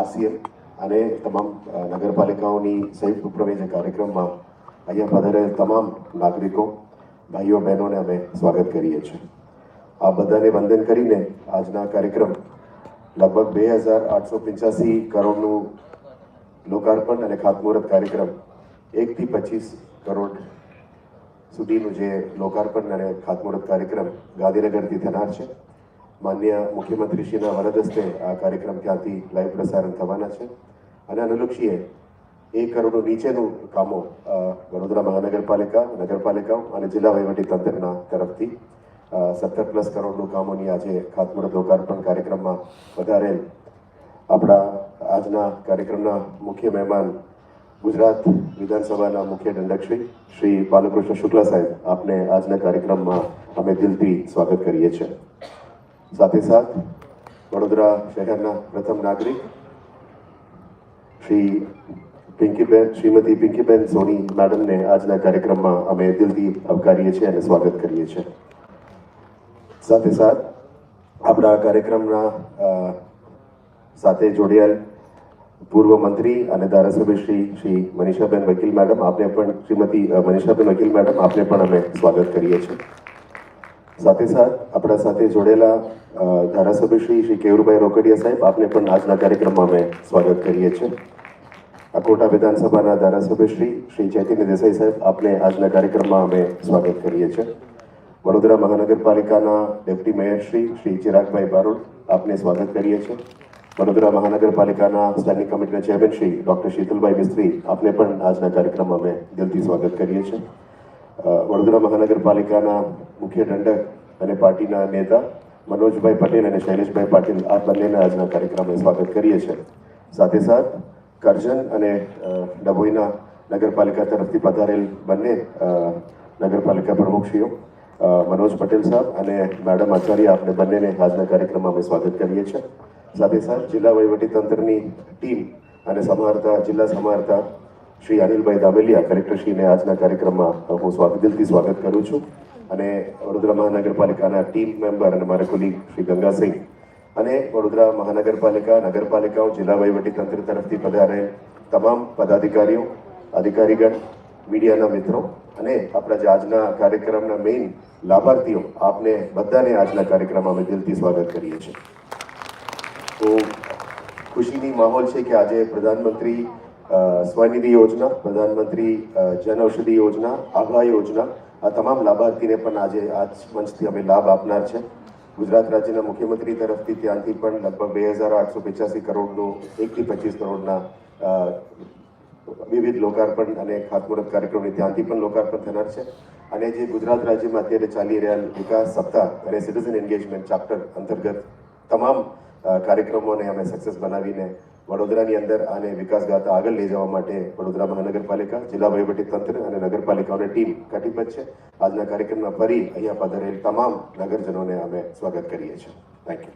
RCM અને તમામ નગરપાલિકાઓની સંયુક્ત પ્રવેશ કાર્યક્રમમાં અહીંયા પધારેલ તમામ નાગરિકો, ભાઈઓ, બહેનોને અમે સ્વાગત કરીએ છીએ. આ બધાને વંદન કરીને આજના કાર્યક્રમ લગભગ બે હજાર આઠસો પંચ્યાસી કરોડનું લોકાર્પણ અને ખાતમુહૂર્ત કાર્યક્રમ એકથી પચીસ કરોડ સુધીનું જે લોકાર્પણ અને ખાતમુહૂર્ત કાર્યક્રમ ગાંધીનગરથી થનાર છે. માન્ય મુખ્યમંત્રીશ્રીના વરદસ્તે આ કાર્યક્રમ ત્યાંથી લાઈવ પ્રસારણ થવાના છે? અને અનુલક્ષીએ એક કરોડ નીચેનું કામો વડોદરા મહાનગરપાલિકા, નગરપાલિકાઓ અને જિલ્લા વહીવટી તંત્રના તરફથી સત્તર પ્લસ કરોડનું કામોની આજે ખાતમુહૂર્ત લોકાર્પણ કાર્યક્રમમાં વધારેલ આપણા આજના કાર્યક્રમના મુખ્ય મહેમાન ગુજરાત વિધાનસભાના મુખ્ય દંડકશ્રી શ્રી બાલકૃષ્ણ શુક્લા સાહેબ આપને આજના કાર્યક્રમમાં અમે દિલથી સ્વાગત કરીએ છીએ. સાથે સાથ વડોદરા શહેરના પ્રથમ નાગરિક શ્રી પિંકીબેન શ્રીમતી પિંકીબેન સોની મેડમને આજના કાર્યક્રમમાં અમે દિલથી આવકારીએ છીએ અને સ્વાગત કરીએ છીએ સાથે સાથ આપણા કાર્યક્રમના સાથે જોડાયેલ પૂર્વ મંત્રી અને ધારાસભ્ય શ્રી શ્રી મનીષાબેન વકીલ મેડમ આપને પણ શ્રીમતી મનીષાબેન વકીલ મેડમ આપને પણ અમે સ્વાગત કરીએ છીએ સાથે સાથ, આપણા સાથે જોડેલા ધારાસભ્ય શ્રી શ્રી કેવરભાઈ રોકડિયા સાહેબ, આપને પણ આજના કાર્યક્રમમાં અમે સ્વાગત કરીએ છીએ. અકોટા વિધાનસભાના ધારાસભ્ય શ્રી શ્રી ચૈતન્ય દેસાઈ સાહેબ, આપને આજના કાર્યક્રમમાં અમે સ્વાગત કરીએ છીએ. વડોદરા મહાનગરપાલિકાના ડેપ્ટી મેયર શ્રી શ્રી ચિરાગભાઈ બારોટ, આપને સ્વાગત કરીએ છીએ. વડોદરા મહાનગરપાલિકાના સ્ટેન્ડિંગ કમિટીના ચેરમેન શ્રી ડોક્ટર શીતલભાઈ મિસ્ત્રી, આપને પણ આજના કાર્યક્રમમાં અમે દિલથી સ્વાગત કરીએ છીએ. વડોદરા મહાનગરપાલિકાના મુખ્ય દંડક અને પાર્ટીના નેતા મનોજભાઈ પટેલ અને શૈલેષભાઈ પાટીલ આ બંનેને આજના કાર્યક્રમે સ્વાગત કરીએ છીએ. સાથે સાથ, કરજણ અને ડભોઈના નગરપાલિકા તરફથી પધારેલ બંને નગરપાલિકા પ્રમુખશ્રીઓ મનોજ પટેલ સાહેબ અને મેડમ આચાર્ય આપણે બંનેને આજના કાર્યક્રમમાં અમે સ્વાગત કરીએ છીએ. સાથે સાથ, જિલ્લા વહીવટી તંત્રની ટીમ અને સમારતા, જિલ્લા સમારતા શ્રી અનિલભાઈ દામેલિયા કલેક્ટરશ્રીને આજના કાર્યક્રમમાં હું સ્વાગત દિલથી સ્વાગત કરું છું. અને વડોદરા મહાનગરપાલિકાના ટીમ મેમ્બર અને મારા કોલીગ શ્રી ગંગાસિંહ અને વડોદરા મહાનગરપાલિકા, નગરપાલિકાઓ, જિલ્લા તંત્ર તરફથી પધારેલ તમામ પદાધિકારીઓ, અધિકારીગણ, મીડિયાના મિત્રો અને આપણા જે આજના કાર્યક્રમના મેઇન લાભાર્થીઓ, આપને બધાને આજના કાર્યક્રમમાં અમે દિલથી સ્વાગત કરીએ છીએ. તો ખુશીની માહોલ છે કે આજે પ્રધાનમંત્રી સ્વનિધિ યોજના, પ્રધાનમંત્રી જન ઔષધિ યોજના, આભા યોજના, આ તમામ લાભાર્થીને પણ આજે આજ મંચથી અમે લાભ આપનાર છે. ગુજરાત રાજ્યના મુખ્યમંત્રી તરફથી ત્યાંથી પણ લગભગ બે હજાર આઠસો પચાસી કરોડનું, એકથી પચીસ કરોડના વિવિધ લોકાર્પણ અને ખાતમુહૂર્ત કાર્યક્રમની ત્યાંથી પણ લોકાર્પણ થનાર છે. અને જે ગુજરાત રાજ્યમાં અત્યારે ચાલી રહેલ વિકાસ સપ્તાહ અને સિટીઝન એન્ગેજમેન્ટ ચાપ્ટર અંતર્ગત તમામ કાર્યક્રમોને અમે સક્સેસ બનાવીને વડોદરાની અંદર આને વિકાસ ગાથા આગળ લઈ જવા માટે વડોદરા મહાનગરપાલિકા, જિલ્લા તંત્ર અને નગરપાલિકાઓની ટીમ કટિબદ્ધ છે. આજના કાર્યક્રમમાં ફરી અહીંયા પધારેલ તમામ નગરજનોને અમે સ્વાગત કરીએ છીએ. થેન્ક યુ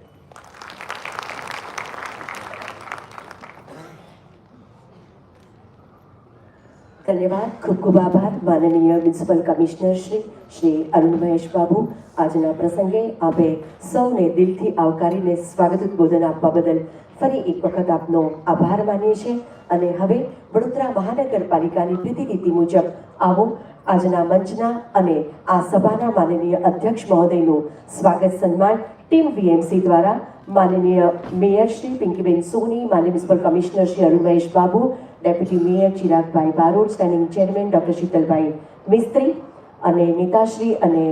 ધન્યવાદ. ખૂબ ખૂબ આભાર. માનનીય મ્યુનિસિપલ કમિશનર શ્રી શ્રી અરુણ મહેશ બાબુ. આજના પ્રસંગે આપે સૌને દિલથી આવકારીને સ્વાગત ઉદબોધન આપવા બદલ ફરી એક વખત આપનો આભાર માનીએ છીએ અને હવે વડોદરા મહાનગરપાલિકાની પ્રતિનિધિ મુજબ આવો આજના મંચના અને આ સભાના માનનીય અધ્યક્ષ મહોદયનું સ્વાગત સન્માન ટીમ વીએમસી દ્વારા માનનીય મેયર શ્રી પિંકીબેન સોની, માન્ય municipal commissioner Shri Arun Babu, deputy mayor Chiragbhai Barot standing chairman doctor Shitalbhai Mistry અને નેતાશ્રી અને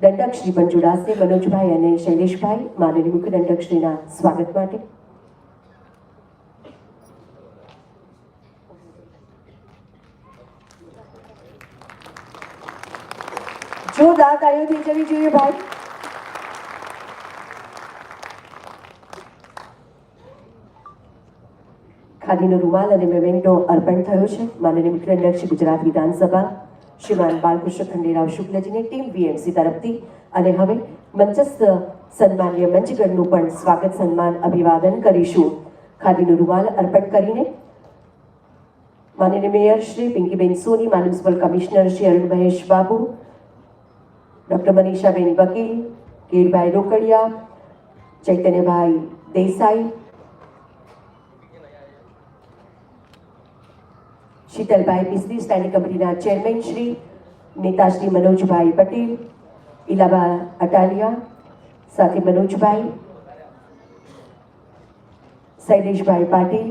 દંડકશ્રી પણ જોડાશે મનોજભાઈ અને શૈલેષભાઈ, માનનીય મુખ્ય દંડકશ્રીના સ્વાગત માટે જોરદાર તાળીઓ થઈ જવી જોઈએ ભાઈ? ખાદીનો રૂમાલ અને મેમેન્ટો અર્પણ થયો છે. માનનીય મુખ્યાધ્યક્ષ ગુજરાત વિધાનસભા, શ્રીમાન બાલકૃષ્ણ ખંડેરાવ શુક્લજીની ટીમ વીએમસી તરફથી. અને હવે મંચસ્થ સન્માનીય મંચગણનું પણ સ્વાગત, સન્માન, અભિવાદન કરીશું. ખાદીનો રૂમાલ અર્પણ કરીને માનનીય મેયર શ્રી પિંકીબેન સોની માનનીય municipal commissioner Shri Arun Mahesh Babu doctor Manishaben Vakil Kirbhai Rokadiya, Chaitanyabhai Desai, Shitalbhai Bisti standing કમિટીના ચેરમેન શ્રી, નેતાશ્રી મનોજભાઈ પટેલ ઇલાબા અટાલિયા, સાથે મનોજભાઈ, શૈલેષભાઈ પાટીલ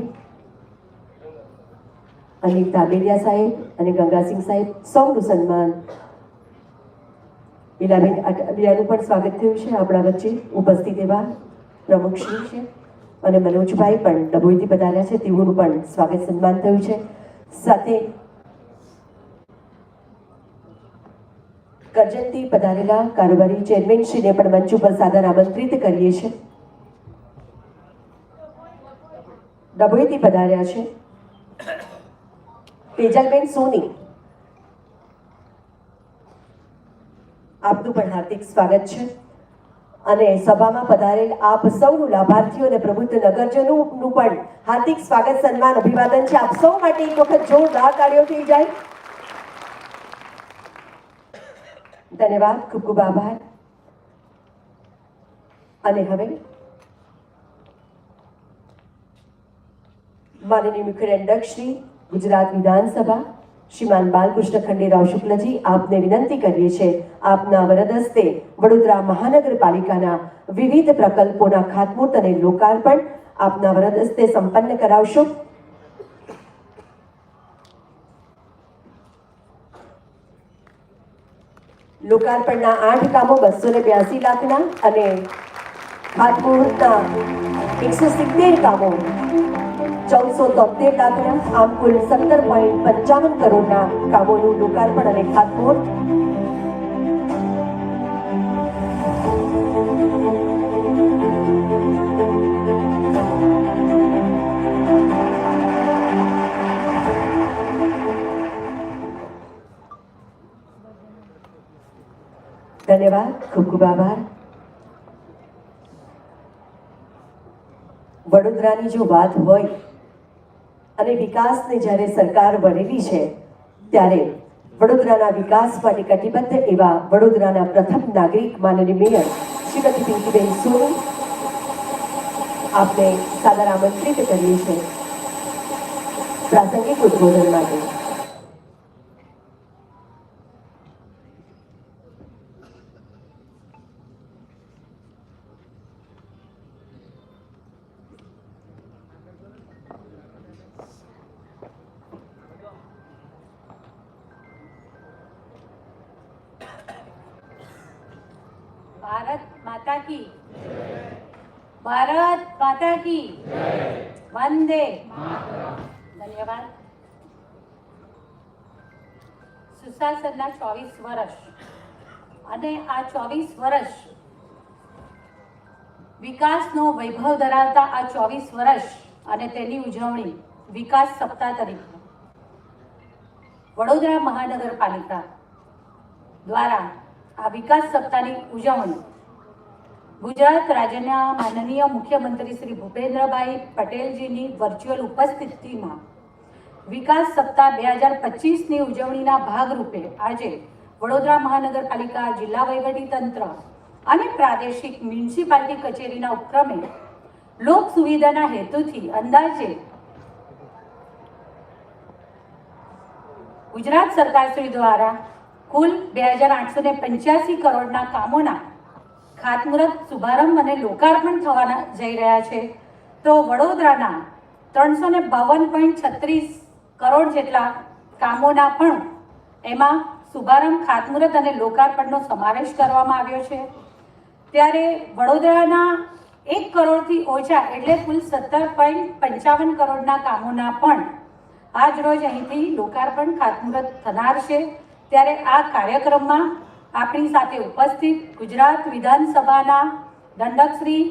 અનિલ દાબેલિયા સાહેબ અને ગંગાસિંહ સાહેબ, સૌનું સન્માન લીલાબેન અટાલિયાનું પણ સ્વાગત થયું છે આપણા વચ્ચે. ઉપસ્થિત એવા પ્રમુખશ્રી છે અને મનોજભાઈ પણ ડભોઈથી પધાર્યા છે. તેઓનું પણ સ્વાગત સન્માન થયું છે. સાથે કરજણથી પધારેલા કારોબારી ચેરમેનશ્રીને પણ મંચ ઉપર સાદર આમંત્રિત કરીએ છીએ. ડભોઈથી પધાર્યા છે. તેજલબેન સોની આપનું પણ હાર્દિક સ્વાગત છે. અને સભામાં પધારેલ આપ સૌનું લાભાર્થીઓ અને પ્રબુદ્ધ નગરજનોનું પણ હાર્દિક સ્વાગત, સન્માન, અભિવાદન છે. આપ સૌ માટે એક વખત જોરદાર તાળીઓ થઈ જાય. ધન્યવાદ, ખૂબ ખૂબ આભાર. અને હવે માનનીય મુખ્ય શ્રી ગુજરાત વિધાનસભા શ્રીમાન બાલકૃષ્ણ ખંડેરાવ શુક્લજી, આપને વિનંતી કરીએ છીએ, આપના વરદ હસ્તે વડોદરા મહાનગરપાલિકાના વિવિધ પ્રકલ્પોના ખાતમુહૂર્ત અને લોકાર્પણ આપના વરદ હસ્તે સંપન્ન કરાવશો. લોકાર્પણના આઠ કામો બસો ને બ્યાસી લાખના અને ખાતમુહૂર્તના એકસો સિત્તેર કામો ચૌદસો તોતેર લાખના આમ કુલ સત્તર પોઈન્ટ પંચાવન કરોડના કામોનું લોકાર્પણ અને ખાતમુહૂર્ત. ધન્યવાદ, ખૂબ ખૂબ આભાર. વડોદરાની જો વાત હોય અને વિકાસને જ્યારે સરકાર બનેલી છે, ત્યારે વડોદરાના વિકાસ માટે કટિબદ્ધ એવા વડોદરાના પ્રથમ નાગરિક માનની મેયર શ્રીમતી પિંકીબેન સોની આપને સાદર આમંત્રિત કરીએ છીએ પ્રાસંગિક ઉદ્બોધન માટે. ભારત માતા કી. ભારત માતા કી. વંદે ધન્યવાદ. સુશાસનના ચોવીસ વર્ષ. અને આ ચોવીસ વર્ષ વિકાસનો વૈભવ ધરાવતા આ ચોવીસ વર્ષ અને તેની ઉજવણી વિકાસ સપ્તાહ તરીકે વડોદરા મહાનગરપાલિકા દ્વારા આ વિકાસ સપ્તાહની ઉજવણી. ગુજરાત રાજ્યના માનનીય મુખ્યમંત્રી શ્રી ભૂપેન્દ્રભાઈ પટેલજીની વર્ચ્યુઅલ ઉપસ્થિતિમાં વિકાસ સપ્તાહ બે હજાર પચીસની ઉજવણીના ભાગરૂપે આજે વડોદરા મહાનગરપાલિકા જિલ્લા વહીવટીતંત્ર અને પ્રાદેશિક મ્યુનિસિપાલિટી કચેરીના ઉપક્રમે લોક સુવિધાના હેતુથી અંદાજે ગુજરાત સરકાર શ્રી દ્વારા કુલ બે હજાર આઠસો ને પંચ્યાસી કરોડના કામોના ખાતમુહૂર્ત, શુભારંભ અને લોકાર્પણ થવાના જઈ રહ્યા છે. તો વડોદરાના ત્રણસો ને બાવન પોઈન્ટ છત્રીસ કરોડ જેટલા કામોના પણ એમાં શુભારંભ, ખાતમુહૂર્ત અને લોકાર્પણનો સમાવેશ કરવામાં આવ્યો છે. ત્યારે વડોદરાના એક કરોડથી ઓછા એટલે કુલ સત્તર પોઈન્ટ પંચાવન કરોડના કામોના પણ આજ રોજ અહીંથી લોકાર્પણ, ખાતમુહૂર્ત થનાર છે. ત્યારે આ કાર્યક્રમમાં આપણી સાથે ઉપસ્થિત ગુજરાત વિધાનસભાના દંડકશ્રી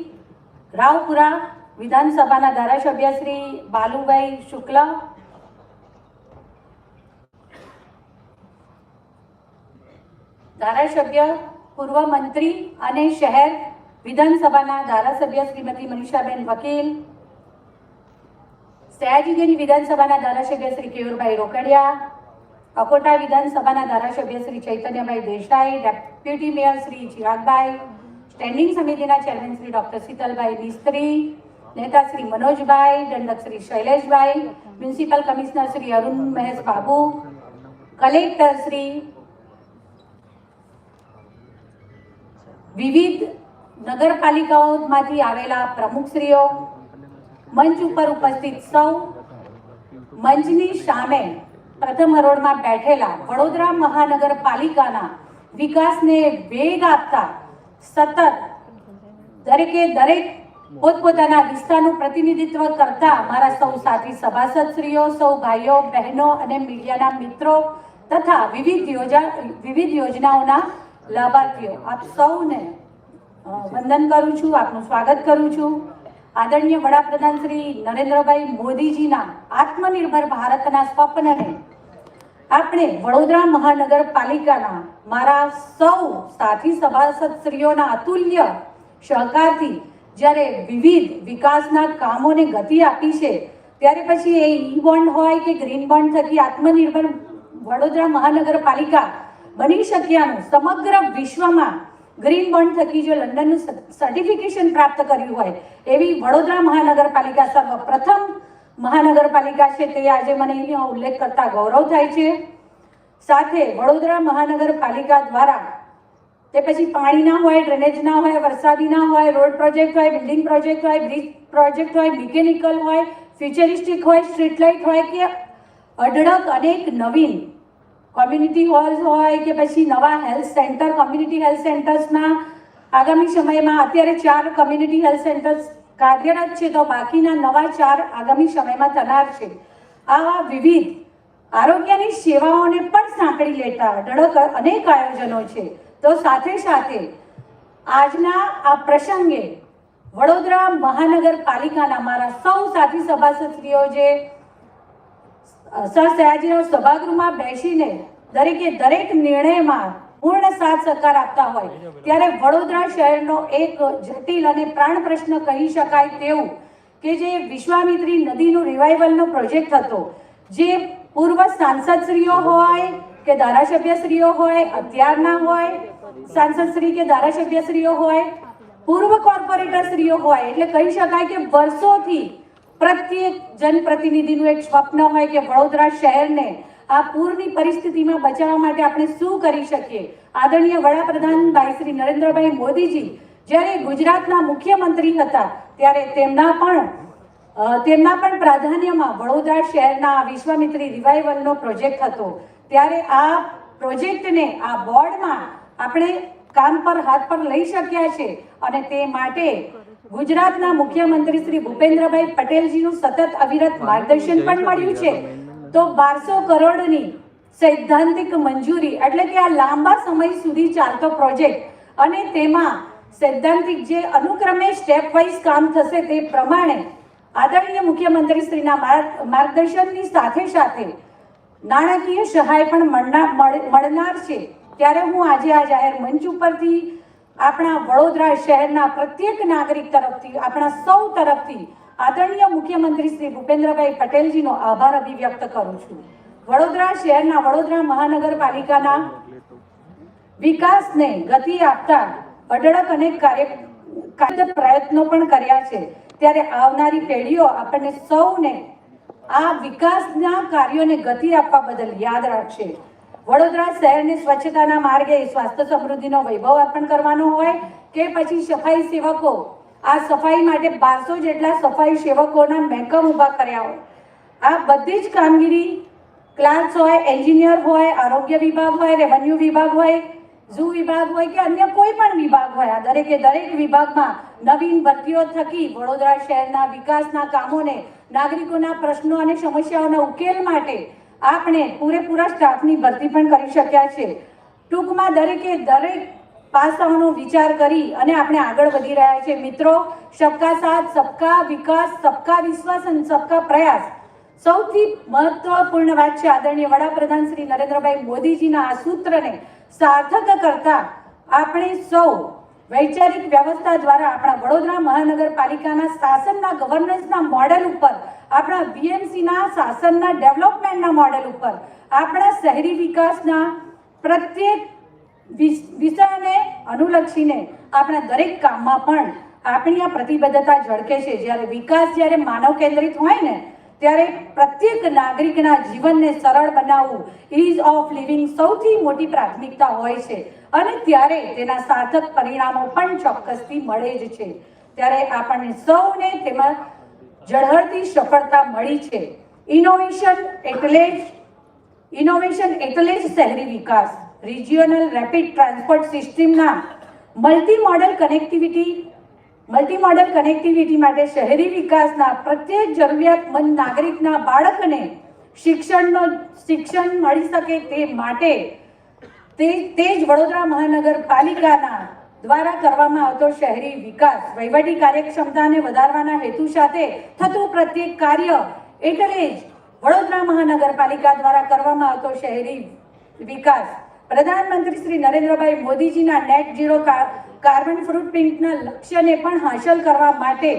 રાવપુરા વિધાનસભાના ધારાસભ્ય શ્રી બાલુભાઈ શુક્લ, ધારાસભ્ય, પૂર્વ મંત્રી અને શહેર વિધાનસભાના ધારાસભ્ય શ્રીમતી મનીષાબેન વકીલ સયાજીગીરી વિધાનસભાના ધારાસભ્ય શ્રી કેયુરભાઈ રોકડિયા અકોટા વિધાનસભાના ધારાસભ્ય Shri Chaitanyabhai Desai, deputy mayor Shri Chiragbhai, standing સમિતિના ચેરમેન શ્રી ડોક્ટર શીતલભાઈ મિસ્ત્રી, નેતા શ્રી મનોજભાઈ, દંડક Shri Shaileshbhai, municipal commissioner Shri Arun Mahesh Babu, collector Shri વિવિધ નગરપાલિકાઓમાંથી આવેલા પ્રમુખશ્રીઓ, મંચ ઉપર ઉપસ્થિત સૌ, મંચની સામે પ્રથમ હરોળમાં બેઠેલા વડોદરા મહાનગરપાલિકાના વિકાસને વેગ આપતા સતત દરેકે દરેક પોતપોતાના વિસ્તારનું પ્રતિનિધિત્વ કરતા મારા સૌ સાથી સભાસદશ્રીઓ, સૌ ભાઈઓ, બહેનો અને મીડિયાના મિત્રો તથા વિવિધ યોજા, વિવિધ યોજનાઓના લાભાર્થીઓ. આપ સૌને વંદન કરું છું, આપનું સ્વાગત કરું છું. આદરણીય વડાપ્રધાન શ્રી નરેન્દ્રભાઈ મોદીજીના આત્મનિર્ભર ભારતના સ્વપ્નને આપણે વડોદરા મહાનગરપાલિકાના મારા સૌ સાથી સભાસદશ્રીઓના અતુલ્ય સહકારથી જ્યારે વિવિધ વિકાસના કામોને ગતિ આપી છે, ત્યારે પછી એ ઈ બોન્ડ હોય કે ગ્રીન બોન્ડ થકી આત્મનિર્ભર વડોદરા મહાનગરપાલિકા બની શક્યાનું સમગ્ર વિશ્વમાં ગ્રીન બોન્ડ થકી જો લંડનનું સર્ટિફિકેશન પ્રાપ્ત કર્યું હોય, એવી વડોદરા મહાનગરપાલિકા સર્વપ્રથમ મહાનગરપાલિકા છે તે આજે મને એનો ઉલ્લેખ કરતા ગૌરવ થાય છે. સાથે વડોદરા મહાનગરપાલિકા દ્વારા તે પછી પાણીના હોય ડ્રેનેજના હોય વરસાદીના હોય રોડ પ્રોજેક્ટ હોય બિલ્ડિંગ પ્રોજેક્ટ હોય બ્રિજ પ્રોજેક્ટ હોય મિકેનિકલ હોય ફ્યુચરિસ્ટિક હોય સ્ટ્રીટ લાઇટ હોય કે અઢળક અનેક નવીન કોમ્યુનિટી હોલ્સ હોય કે પછી નવા હેલ્થ સેન્ટર કોમ્યુનિટી હેલ્થ સેન્ટર્સના આગામી સમયમાં અત્યારે ચાર કોમ્યુનિટી હેલ્થ સેન્ટર્સ કાર્યરત છે તો બાકીના નવા ચાર આગામી સમયમાં થનાર છે. આવા વિવિધ આરોગ્યની સેવાઓને પણ સાંકળી લેતા અઢળક અનેક આયોજનો છે. તો સાથે સાથે આજના આ પ્રસંગે વડોદરા મહાનગરપાલિકાના મારા સૌ સાથી સભાસદશ્રીઓ જે સર સયાજીરાવ સભાગૃહમાં બેસીને દરેકે દરેક નિર્ણયમાં પૂર્ણ સાથ સહકાર આપતા હોય, ત્યારે વડોદરા શહેરનો એક જટિલ અને પ્રાણ પ્રશ્ન કહી શકાય તેવું કે જે વિશ્વામિત્રી નદીનું રિવાઇવલનો પ્રોજેક્ટ હતો, જે પૂર્વ સાંસદશ્રીઓ હોય કે ધારાસભ્યશ્રીઓ હોય, અત્યારના હોય, સાંસદશ્રી કે ધારાસભ્યશ્રીઓ હોય, પૂર્વ કોર્પોરેટરશ્રીઓ હોય, એટલે કહી શકાય કે વર્ષોથી પ્રત્યેક જનપ્રતિનિધિનું એક સ્વપ્ન હોય કે વડોદરા શહેરને આ પૂરની પરિસ્થિતિમાં બચાવવા માટે આપણે શું કરી શકીએ? આદરણીય વડાપ્રધાન ભાઈ શ્રી નરેન્દ્રભાઈ મોદીજી જ્યારે ગુજરાતના મુખ્યમંત્રી હતા, ત્યારે તેમના પણ તેમના પણ પ્રાધાન્યમાં વડોદરા શહેરના વિશ્વામિત્રી રિવાઇવલનો પ્રોજેક્ટ હતો. ત્યારે આ પ્રોજેક્ટને આ બોર્ડમાં આપણે કામ પર હાથ પર લઈ શક્યા છે અને તે માટે ગુજરાતના મુખ્યમંત્રી શ્રી ભૂપેન્દ્રભાઈ પટેલજીનું સતત અવિરત માર્ગદર્શન પણ મળ્યું છે. તો બારસો કરોડની સૈદ્ધાંતિક મંજૂરી એટલે કે આ લાંબા સમય સુધી ચાલતો પ્રોજેક્ટ અને તેમાં સૈદ્ધાંતિક જે અનુક્રમે સ્ટેપ વાઇઝ કામ થશે તે પ્રમાણે આદરણીય મુખ્યમંત્રી શ્રીના માર્ગદર્શનની સાથે સાથે નાણાકીય સહાય પણ મળનાર છે. ત્યારે હું આજે આ જાહેર મંચ ઉપરથી આપણા વડોદરા શહેરના પ્રત્યેક નાગરિક તરફથી, આપણા સૌ તરફથી આદરણીય મુખ્યમંત્રી શ્રી ભૂપેન્દ્રભાઈ પટેલજીનો આભાર અભિવ્યક્ત કરું છું. વડોદરા શહેરના વડોદરા મહાનગરપાલિકાના વિકાસને ગતિ આપતા અઢળક અનેક કાર્ય પ્રયત્નો પણ કર્યા છે. ત્યારે આવનારી પેઢીઓ આપણને સૌને આ વિકાસના કાર્યોને ગતિ આપવા બદલ યાદ રાખશે. વડોદરા શહેરની સ્વચ્છતાના માર્ગે સ્વાસ્થ્ય સમૃદ્ધિનો વૈભવ અર્પણ કરવાનો હોય કે પછી સફાઈ સેવકો, આ સફાઈ માટે બારસો જેટલા સફાઈ સેવકોના મહેકમ ઊભા કર્યા હોય. આ બધી જ કામગીરી ક્લાર્ક હોય, એન્જિનિયર હોય, આરોગ્ય વિભાગ હોય, રેવન્યુ વિભાગ હોય, ઝૂ વિભાગ હોય કે અન્ય કોઈ પણ વિભાગ હોય, આ દરેકે દરેક વિભાગમાં નવીન ભરતીઓ થકી વડોદરા શહેરના વિકાસના કામોને, નાગરિકોના પ્રશ્નો અને સમસ્યાઓના ઉકેલ માટે આપણે પૂરેપૂરા સ્ટાફની ભરતી પણ કરી શક્યા છે. ટૂંકમાં દરેકે દરેક પાસાઓનો વિચાર કરી અને આપણે આગળ વધી રહ્યા છે. મિત્રો, સબકા સાથ, સબકા વિકાસ, સબકા વિશ્વાસ અને સબકા પ્રયાસ સૌથી મહત્વપૂર્ણ વાત છે આદરણીય વડાપ્રધાન શ્રી નરેન્દ્રભાઈ મોદીજીના આ સૂત્રને સાર્થક કરતા આપણે સૌ વૈચારિક વ્યવસ્થા દ્વારા આપણા વડોદરા મહાનગરપાલિકાના શાસનના ગવર્નન્સના મોડેલ ઉપર, આપણા બીએમસીના શાસનના ડેવલપમેન્ટના મોડેલ ઉપર, આપણા શહેરી વિકાસના પ્રત્યેક વિષયને અનુલક્ષીને આપણા દરેક કામમાં પણ આપણી આ પ્રતિબદ્ધતા ઝળકે છે. જ્યારે વિકાસ જ્યારે માનવ કેન્દ્રિત હોય ને ત્યારે પ્રત્યેક નાગરિકના જીવનને સરળ બનાવવું ઇઝ ઓફ લિવિંગ સૌથી મોટી પ્રાથમિકતા હોય છે. અને ત્યારે તેના સાર્થક પરિણામો પણ ચોક્કસથી મળે જ છે. ત્યારે આપણને સૌને તેમાં ઝળહળતી સફળતા મળી છે. ઇનોવેશન એટલે જ ઇનોવેશન એટલે જ શહેરી વિકાસ. રિજિયોનલ રેપિડ ટ્રાન્સપોર્ટ સિસ્ટમના multi modal connectivity multi modal connectivity માટે શહેરી વિકાસના પ્રત્યેક જરૂરિયાતમંદ નાગરિકના બાળકને શિક્ષણનો, શિક્ષણ મળી શકે તે માટે તે તે જ વડોદરા મહાનગરપાલિકાના દ્વારા કરવામાં આવતો શહેરી વિકાસ, વહીવટી કાર્યક્ષમતાને વધારવાના હેતુ સાથે થતું પ્રત્યેક કાર્ય એટલે જ વડોદરા મહાનગરપાલિકા દ્વારા કરવામાં આવતો શહેરી વિકાસ. પ્રધાનમંત્રી શ્રી નરેન્દ્રભાઈ મોદીજીના નેટ ઝીરો કાર્બન ફૂટપ્રિન્ટના લક્ષ્યને પણ હાંસલ કરવા માટે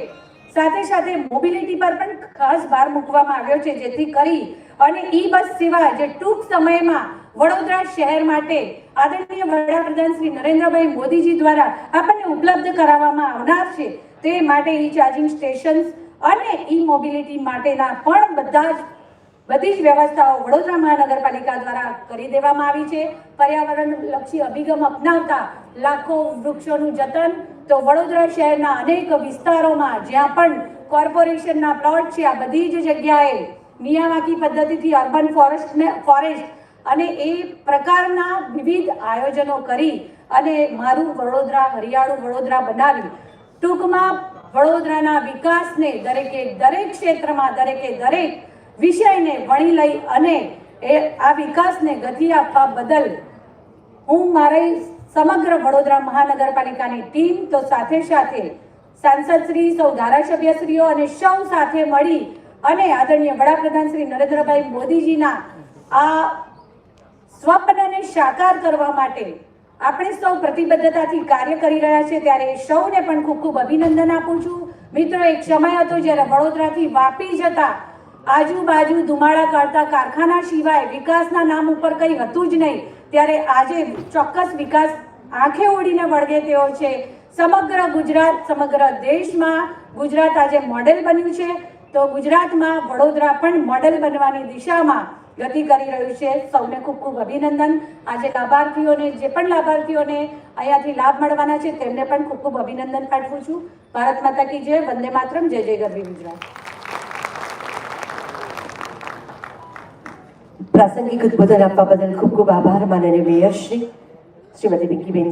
સાથે સાથે મોબિલિટી પર પણ ખાસ ભાર મૂકવામાં આવ્યો છે, જેથી કરી અને ઈ બસ સેવા જે ટૂંક સમયમાં વડોદરા શહેર માટે આદરણીય વડાપ્રધાન શ્રી નરેન્દ્રભાઈ મોદીજી દ્વારા આપણને ઉપલબ્ધ કરાવવામાં આવનાર છે, તે માટે ઈ ચાર્જિંગ સ્ટેશન્સ અને ઈ મોબિલિટી માટેના પણ બધા જ બધી જ વ્યવસ્થાઓ વડોદરા મહાનગરપાલિકા દ્વારા કરી દેવામાં આવી છે. પર્યાવરણલક્ષી અભિગમ અપનાવતા લાખો વૃક્ષોનું જતન તો વડોદરા શહેરના અનેક વિસ્તારોમાં જ્યાં પણ કોર્પોરેશનના પ્લોટ છે, આ બધી જ જગ્યાએ મિયાવાકી પદ્ધતિથી અર્બન ફોરેસ્ટને ફોરેસ્ટ અને એ પ્રકારના વિવિધ આયોજનો કરી અને મારું વડોદરા, હરિયાળું વડોદરા બનાવી. ટૂંકમાં વડોદરાના વિકાસને દરેકે દરેક ક્ષેત્રમાં, દરેકે દરેક વિષયને વણી લઈ અને એ આ વિકાસને ગતિ આપવા બદલ હું મારી સમગ્ર વડોદરા મહાનગરપાલિકાની ટીમ તો સાથે સાથે સાંસદશ્રી સૌ ધારાસભ્યશ્રીઓ અને સૌ સાથે મળી અને આદરણીય વડાપ્રધાન શ્રી નરેન્દ્રભાઈ મોદીજીના આ સ્વપ્નને સાકાર કરવા માટે આપણે સૌ પ્રતિબદ્ધતાથી કાર્ય કરી રહ્યા છે ત્યારે સૌને પણ ખૂબ ખૂબ અભિનંદન આપું છું. મિત્રો, એક સમય હતો જ્યારે વડોદરાથી વાપી જતા આજુબાજુ ધુમાડા કાઢતા કારખાના સિવાય વિકાસના નામ ઉપર કંઈ હતું જ નહીં. ત્યારે આજે ચોક્કસ વિકાસ આંખે ઓડીને વળગે તેવો છે. સમગ્ર ગુજરાત, સમગ્ર દેશમાં ગુજરાત આજે મોડેલ બન્યું છે. તો ગુજરાતમાં વડોદરા પણ મોડેલ બનવાની દિશામાં ગતિ કરી રહ્યું છે. સૌને ખૂબ ખૂબ અભિનંદન. આજે લાભાર્થીઓને, જે પણ લાભાર્થીઓને અહીંયાથી લાભ મળવાના છે, તેમને પણ ખૂબ ખૂબ અભિનંદન પાઠવું છું. ભારત માતા કી જય, વંદે માતરમ, જય જય ગરવી ગુજરાત. પ્રાસંગિક ઉદ્બોધન આપવા બદલ ખૂબ ખૂબ આભાર માનનીય મેયર શ્રી. શ્રીમતી પિંકીબેન